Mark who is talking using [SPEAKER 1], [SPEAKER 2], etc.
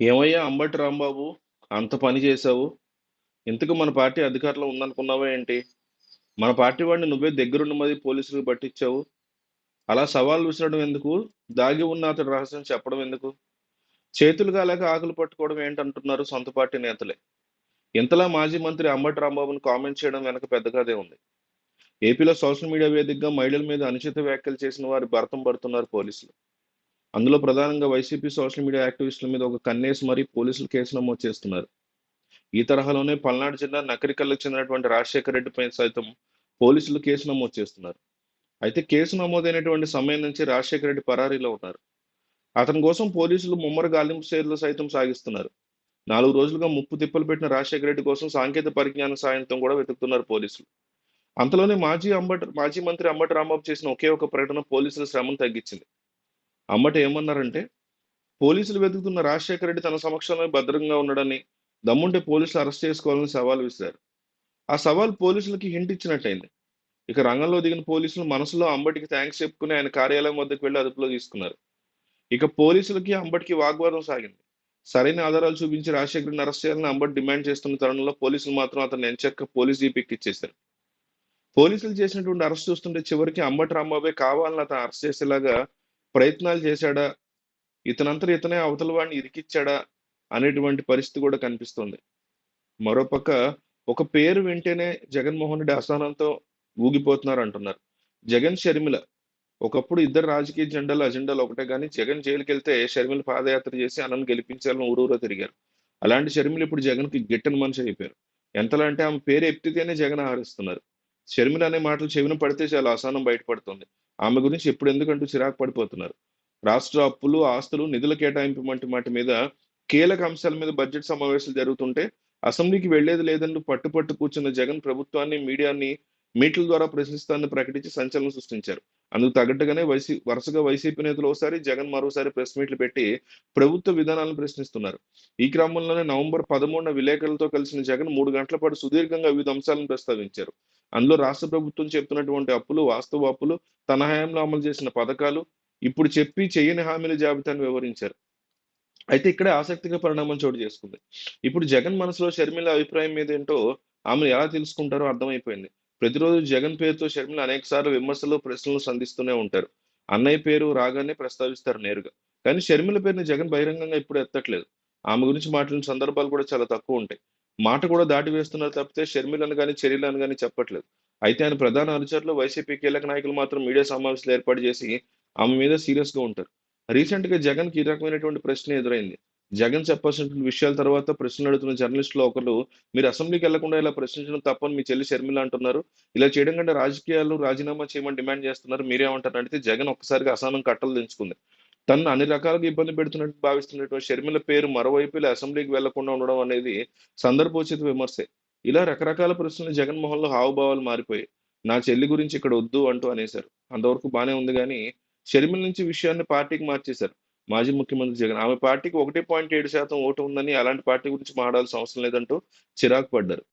[SPEAKER 1] ఏమయ్యా అంబటి రాంబాబు అంత పని చేశావు? ఇంతకు మన పార్టీ అధికారంలో ఉందనుకున్నావా ఏంటి? మన పార్టీ వాడిని నువ్వే దగ్గరుండి మరి పోలీసులకు పట్టించావు? అలా సవాల్ విసరడం ఎందుకు? దాగి ఉన్న అతడి రహస్యం చెప్పడం ఎందుకు? చేతులు కాలేక ఆకులు పట్టుకోవడం ఏంటంటున్నారు సొంత పార్టీ నేతలే? ఇంతలా మాజీ మంత్రి అంబటి రాంబాబును కామెంట్ చేయడం వెనక పెద్దగాదే ఉంది. ఏపీలో సోషల్ మీడియా వేదికగా మహిళల మీద అనుచిత వ్యాఖ్యలు చేసిన వారి భరతం పడుతున్నారు పోలీసులు. అందులో ప్రధానంగా వైసీపీ సోషల్ మీడియా యాక్టివిస్టుల మీద ఒక కన్నేసి మరీ పోలీసులు కేసు నమోదు చేస్తున్నారు. ఈ తరహాలోనే పల్నాడు జిల్లా నకరికల్లకు చెందినటువంటి రాజశేఖర రెడ్డిపై సైతం పోలీసులు కేసు నమోదు చేస్తున్నారు. అయితే కేసు నమోదైనటువంటి సమయం నుంచి రాజశేఖర రెడ్డి పరారీలో ఉన్నారు. అతని కోసం పోలీసులు ముమ్మర గాలింపు చర్యలు సైతం సాగిస్తున్నారు. నాలుగు రోజులుగా ముప్పు తిప్పలు పెట్టిన రాజశేఖర రెడ్డి కోసం సాంకేతిక పరిజ్ఞాన సాయంతో కూడా వెతుకుతున్నారు పోలీసులు. అంతలోనే మాజీ అంబట్ మాజీ మంత్రి అంబటి రాంబాబు చేసిన ఒకే ఒక ప్రకటన పోలీసుల శ్రమను తగ్గించింది. అమ్మట ఏమన్నారంటే పోలీసులు వెతుకుతున్న రాజశేఖర రెడ్డి తన సమక్షంలో భద్రంగా ఉండడని దమ్ముంటే పోలీసులు అరెస్ట్ చేసుకోవాలని సవాల్ విసిరారు. ఆ సవాల్ పోలీసులకి హింట్ ఇచ్చినట్టయింది. ఇక రంగంలో దిగిన పోలీసులు మనసులో అంబటికి థ్యాంక్స్ చెప్పుకుని ఆయన కార్యాలయం వద్దకు వెళ్ళి అదుపులో తీసుకున్నారు. ఇక పోలీసులకి అంబటికి వాగ్వాదం సాగింది. సరైన ఆధారాలు చూపించి రాజశేఖరని అరెస్ట్ చేయాలని అంబటి డిమాండ్ చేస్తున్న తరుణంలో పోలీసులు మాత్రం అతను ఎంచక్క పోలీస్ జీపీకి ఇచ్చేశారు పోలీసులు చేసినటువంటి అరెస్ట్ చూస్తుంటే చివరికి అంబటి రాంబాబే కావాలని అతను అరెస్ట్ చేసేలాగా ప్రయత్నాలు చేశాడా? ఇతనంతా ఇతనే అవతల వాడిని ఇరికిచ్చాడా? అనేటువంటి పరిస్థితి కూడా కనిపిస్తుంది. మరోపక్క ఒక పేరు వింటేనే జగన్మోహన్ రెడ్డి అసహనంతో ఊగిపోతున్నారు అంటున్నారు. జగన్ షర్మిల. ఒకప్పుడు ఇద్దరు రాజకీయ జెండాలు అజెండాలు ఒకటే కానీ జగన్ జైలుకి వెళ్తే షర్మిల పాదయాత్ర చేసి అన్నను గెలిపించాలని ఊరూరో తిరిగారు. అలాంటి షర్మిల ఇప్పుడు జగన్కి గిట్టని మనిషి అయిపోయారు. ఎంతలా అంటే ఆమె పేరు ఎత్తితేనే జగన్ ఆహరిస్తున్నారు. షర్మిల అనే మాటలు చెవిన పడితే చాలా అసహనం బయటపడుతుంది. ఆమె గురించి ఎప్పుడు ఎందుకంటూ చిరాకు పడిపోతున్నారు. రాష్ట్ర అప్పులు ఆస్తులు నిధుల కేటాయింపు వంటి వాటి మీద కీలక అంశాల మీద బడ్జెట్ సమావేశాలు జరుగుతుంటే అసెంబ్లీకి వెళ్ళేది లేదంటూ పట్టుపట్టు కూర్చున్న జగన్ ప్రభుత్వాన్ని మీడియాని మీట్ల ద్వారా ప్రశ్నిస్తానని ప్రకటించి సంచలనం సృష్టించారు. అందుకు తగ్గట్టుగానే వైసీ వరుసగా వైసీపీ నేతలు ఒకసారి జగన్ మరోసారి ప్రెస్ మీట్లు పెట్టి ప్రభుత్వ విధానాలను ప్రశ్నిస్తున్నారు. ఈ క్రమంలోనే నవంబర్ పదమూడున విలేకరులతో కలిసిన జగన్ మూడు గంటల పాటు సుదీర్ఘంగా వివిధ అంశాలను ప్రస్తావించారు. అందులో రాష్ట్ర ప్రభుత్వం చెప్తున్నటువంటి అప్పులు వాస్తవ అప్పులు తన హయాంలో అమలు చేసిన పథకాలు ఇప్పుడు చెప్పి చేయని హామీల జాబితాను వివరించారు. అయితే ఇక్కడే ఆసక్తిగా పరిణామం చోటు చేసుకుంది. ఇప్పుడు జగన్ మనసులో షర్మిల అభిప్రాయం మీద ఏంటో ఆమెను ఎలా తెలుసుకుంటారో అర్థమైపోయింది. ప్రతిరోజు జగన్ పేరుతో షర్మిల అనేక సార్లు విమర్శలు ప్రశ్నలు సంధిస్తూనే ఉంటారు. అన్నయ్య పేరు రాగానే ప్రస్తావిస్తారు నేరుగా. కానీ షర్మిల పేరుని జగన్ బహిరంగంగా ఇప్పుడు ఎత్తట్లేదు. ఆమె గురించి మాట్లాడిన సందర్భాలు కూడా చాలా తక్కువ ఉంటాయి. మాట కూడా దాటి వేస్తున్నారు తప్పితే షర్మిలను కానీ చర్యలను కానీ చెప్పట్లేదు. అయితే ఆయన ప్రధాన అనుచరులు వైసీపీ కీలక నాయకులు మాత్రం మీడియా సమావేశాలు ఏర్పాటు చేసి ఆమె మీద సీరియస్గా ఉంటారు. రీసెంట్గా జగన్కి ఈ రకమైనటువంటి ప్రశ్న ఎదురైంది. జగన్ చెప్పాల్సిన విషయాల తర్వాత ప్రశ్నలు అడుగుతున్న జర్నలిస్టులు ఒకరు మీరు అసెంబ్లీకి వెళ్ళకుండా ఇలా ప్రశ్నించడం తప్పని మీ చెల్లి షర్మిల అంటున్నారు. ఇలా చేయడం కంటే రాజకీయాలు రాజీనామా చేయమని డిమాండ్ చేస్తున్నారు. మీరేమంటారు? అంటే జగన్ ఒక్కసారిగా అసహనం కట్టలు దించుకుంది. తను అన్ని రకాలుగా ఇబ్బంది పెడుతున్నట్టు భావిస్తున్నటువంటి షర్మిల పేరు మరోవైపు ఇలా అసెంబ్లీకి వెళ్ళకుండా ఉండడం అనేది సందర్భోచిత విమర్శే. ఇలా రకరకాల ప్రశ్నలు జగన్మోహన్లో హావభావాలు మారిపోయాయి. నా చెల్లి గురించి ఇక్కడ వద్దు అంటూ అనేశారు. అంతవరకు బాగానే ఉంది కానీ షర్మిల నుంచి విషయాన్ని పార్టీకి మార్చేశారు. మాజీ ముఖ్యమంత్రి జగన్. ఆమె పార్టీకి ఒకటి పాయింట్ ఏడు శాతం ఓటు ఉందని అలాంటి పార్టీ గురించి మాట్లాడాల్సిన అవసరం లేదంటూ చిరాకు పడ్డారు.